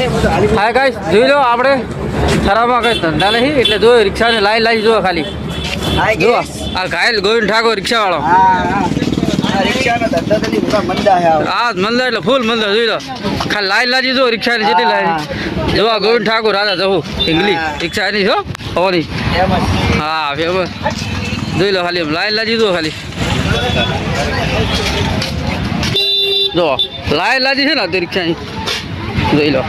હા ગાઈસ જોઈ લો આપણે ખરાબમાં કઈ ધંધા નહીં એટલે જો રિક્ષાને લાઈ લાઈ જુઓ ખાલી. જો આ ઘાયલ ગોવિંદ ઠાકોર રિક્ષા વાળો આ મંદિર એટલે ફૂલ મંદિર જોઈ લો. ખાલી લાઈ લાજી જો રિક્ષાની જેટલી લાઈ જો આ ગોવિંદ ઠાકોર રાજા જવું રિક્ષા એની છો હોવાની. હા ફેમસ. જોઈ લો ખાલી લાઈ લાજી જો ખાલી. જો લાઈ લાજી છે ને રિક્ષાની. જોઈ લો.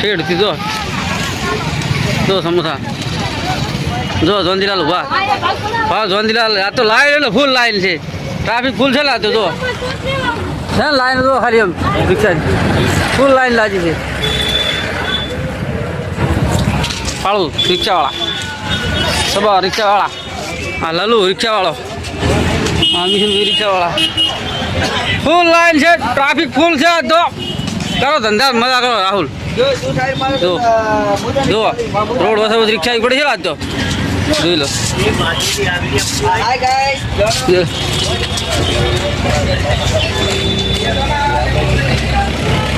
ઠેડથી જો. જો સમોસા. જો જોંદીલાલ ઊભા. હા જોંદીલાલ આ તો લાઈન એટલે ફૂલ લાઈન છે. ટ્રાફિક ફૂલ છે લાતો જો. ને લાઈન જો ખાલી એમ રિક્ષા ફૂલ લાઈન લાગી છે. ફાળું રિક્ષાવાળા. સબા રિક્ષાવાળા. હા, લલુ, રિક્ષાવાળો. હા, મિશન રિક્ષાવાળા. ફૂલ લાઈન છે ટ્રાફિક ફૂલ છે તો. કરો ધંધા, મજા કરો, રાહુલ. જો જો, રોડ વસે રિક્ષા રિક્ષા પડી છે વાત તો. જોઈ લો.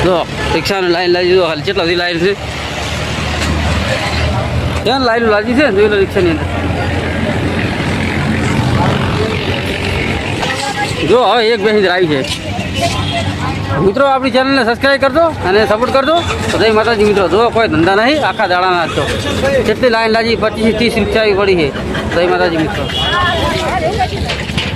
જો. રિક્ષાની લાઈન લાગી જો હાલ કેટલા બધી લાઈન છે? ત્યાં લાઈન લાગી છે જોઈ લો રિક્ષાની અંદર. જો, હવે એક બેસી આવી છે. મિત્રો, આપણી ચેનલને સબસ્ક્રાઈબ કરજો અને સપોર્ટ કરજો. તો જય માતાજી મિત્રો જો કોઈ ધંધા નહીં, આખા દાડાના જ તો કેટલી લાઈન લાગી પચીસ ત્રીસ આવી પડી છે. જય માતાજી મિત્રો.